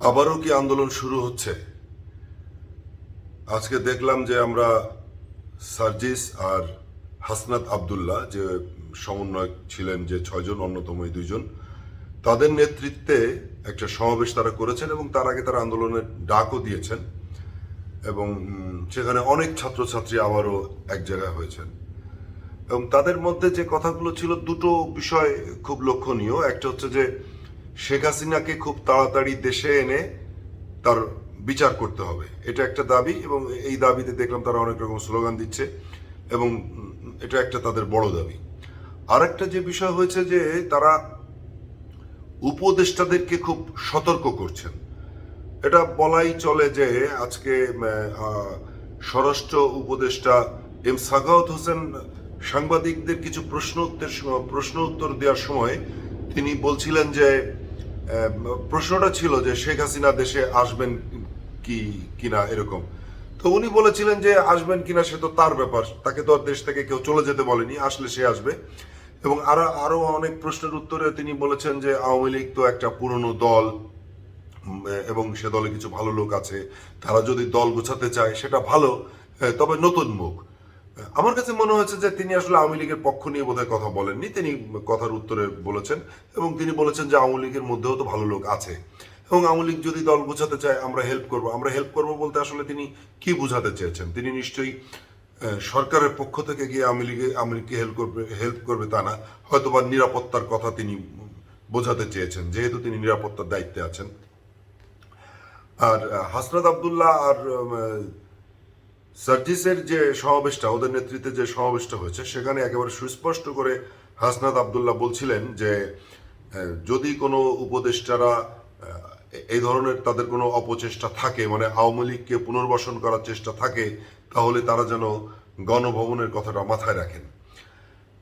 আবারও কি আন্দোলন শুরু হচ্ছে? আজকে দেখলাম যে আমরা সার্জিস আর হাসনাত আবদুল্লাহ যে সমন্বয়ক ছিলেন যে ছয়জন, অন্যতম এই দুইজন, তাদের নেতৃত্বে একটা সমাবেশ তারা করেছেন এবং তার আগে তারা আন্দোলনের ডাকও দিয়েছেন এবং সেখানে অনেক ছাত্রছাত্রী আবারও এক জায়গায় হয়েছেন। এবং তাদের মধ্যে যে কথাগুলো ছিল দুটো বিষয় খুব লক্ষণীয়। একটা হচ্ছে যে শেখ হাসিনাকে খুব তাড়াতাড়ি দেশে এনে তার বিচার করতে হবে। এটা একটা দাবি এবং এই দাবিতে দেখলাম তারা অনেক রকম স্লোগান দিচ্ছে এবং এটা একটা তাদের বড় দাবি। আরেকটা যে বিষয় হয়েছে যে তারা উপদেষ্টাদেরকে খুব সতর্ক করছেন। এটা বলাই চলে যে আজকে স্বরাষ্ট্র উপদেষ্টা এম সাখাওয়াত হোসেন সাংবাদিকদের কিছু প্রশ্ন উত্তর প্রশ্ন উত্তর দেওয়ার সময় তিনি বলছিলেন যে প্রশ্নটা ছিল যে শেখ হাসিনা দেশে আসবেন কি, কিনা এরকম। তো উনি বলেছিলেন যে আসবেন কিনা সে তো তার ব্যাপার, তাকে তো দেশ থেকে কেউ চলে যেতে বলেনি, আসলে সে আসবে। এবং আরও আরও অনেক প্রশ্নের উত্তরে তিনি বলেছেন যে আওয়ামী লীগ তো একটা পুরনো দল এবং সে দলে কিছু ভালো লোক আছে, তারা যদি দল গোছাতে চায় সেটা ভালো তবে নতুন মুখ। আমার কাছে মনে হয়েছে যে তিনি আসলে আওয়ামী লীগের পক্ষ নিয়ে বোধহয় কথা বলেননি। তিনি কথার উত্তরে বলেছেন এবং তিনি বলেছেন যে আওয়ামী লীগের মধ্যেও তো ভালো লোক আছে। এবং আওয়ামী লীগ যদি দল গোছাতে চায়, আমরা হেল্প করব। আমরা হেল্প করব বলতে আসলে তিনি কি বোঝাতে চেয়েছেন? তিনি নিশ্চয়ই সরকারের পক্ষ থেকে গিয়ে আওয়ামী লীগে, আওয়ামী লীগকে হেল্প করবে হেল্প করবে তা না। হয়তো বা নিরাপত্তার কথা তিনি বোঝাতে চেয়েছেন, যেহেতু তিনি নিরাপত্তার দায়িত্বে আছেন। আর হাসনাত আবদুল্লাহ আর সার্জিসের যে সমাবেশটা, ওদের নেতৃত্বে যে সমাবেশটা হয়েছে, সেখানে একেবারে সুস্পষ্ট করে হাসনাত আবদুল্লাহ বলছিলেন যে যদি কোনো উপদেষ্টারা এই ধরনের তাদের কোনো অপচেষ্টা থাকে মানে আওয়ামী লীগকে পুনর্বাসন করার চেষ্টা থাকে, তাহলে তারা যেন গণভবনের কথাটা মাথায় রাখেন।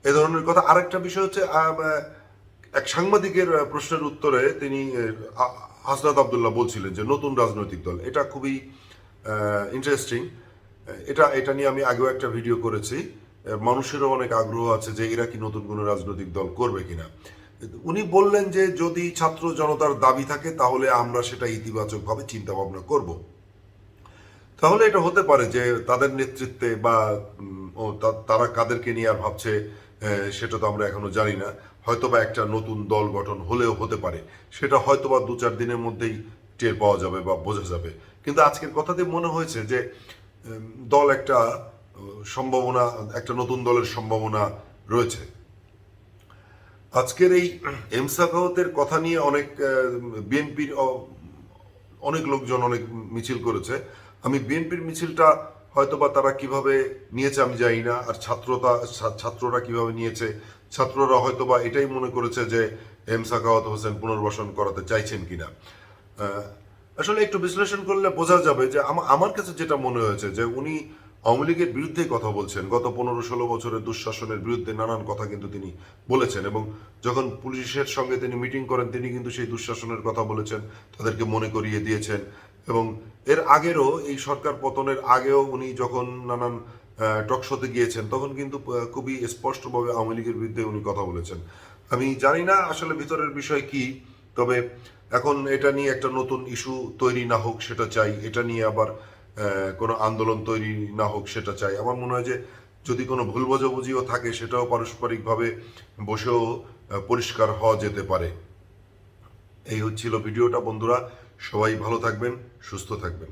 এ ধরনের কথা আরেকটা বিষয় হচ্ছে এক সাংবাদিকের প্রশ্নের উত্তরে তিনি হাসনাত আবদুল্লাহ বলছিলেন যে, নতুন রাজনৈতিক দল, এটা খুবই ইন্টারেস্টিং এটা এটা নিয়ে আমি আগেও একটা ভিডিও করেছি। মানুষেরও অনেক আগ্রহ আছে যে এরা কি নতুন কোনো রাজনৈতিক দল করবে কিনা। উনি বললেন যে যদি ছাত্র জনতার দাবি থাকে, তাহলে আমরা সেটা ইতিবাচকভাবে চিন্তা ভাবনা করব। তাহলে এটা হতে পারে যে তাদের নেতৃত্বে বা তারা কাদেরকে নিয়ে আর ভাবছে সেটা তো আমরা এখনও জানি না। হয়তোবা একটা নতুন দল গঠন হলেও হতে পারে। সেটা হয়তোবা দু চার দিনের মধ্যেই টের পাওয়া যাবে বা বোঝা যাবে। কিন্তু আজকের কথাতে মনে হয়েছে যে দল একটা সম্ভাবনা, একটা নতুন দলের সম্ভাবনা রয়েছে। আজকের এই এমসাখাওয়াতের কথা নিয়ে অনেক বিএনপির অনেক লোকজন অনেক মিছিল করেছে। আমি বিএনপির মিছিলটা হয়তোবা তারা কীভাবে নিয়েছে আমি জানি না, আর ছাত্রতা ছাত্ররা কীভাবে নিয়েছে, ছাত্ররা হয়তোবা এটাই মনে করেছে যে এম সাখাওয়াত হোসেন পুনর্বাসন করাতে চাইছেন কিনা। আসলে একটু বিশ্লেষণ করলে বোঝা যাবে যে আমার কাছে যেটা মনে হয়েছে যে উনি আওয়ামী লীগের বিরুদ্ধে কথা বলছেন। গত পনেরো ষোলো বছরের দুঃশাসনের বিরুদ্ধে নানান কথা কিন্তু তিনি বলেছেন এবং যখন পুলিশের সঙ্গে তিনি মিটিং করেন, তিনি কিন্তু সেই দুঃশাসনের কথা বলেছেন, তাদেরকে মনে করিয়ে দিয়েছেন এবং এর আগেরও এই সরকার পতনের আগেও উনি যখন নানান টকশোতে গিয়েছেন, তখন কিন্তু খুবই স্পষ্টভাবে আওয়ামী লীগের বিরুদ্ধে উনি কথা বলেছেন। আমি জানি না আসলে ভিতরের বিষয় কি তবে এখন এটা নিয়ে একটা নতুন ইস্যু তৈরি না হোক সেটা চাই, এটা নিয়ে আবার কোনো আন্দোলন তৈরি না হোক সেটা চাই। আমার মনে হয় যে যদি কোনো ভুল বোঝাবুঝিও থাকে সেটাও পারস্পরিকভাবে বসেও পরিষ্কার হওয়া যেতে পারে। এই হচ্ছিল ভিডিওটা, বন্ধুরা। সবাই ভালো থাকবেন, সুস্থ থাকবেন।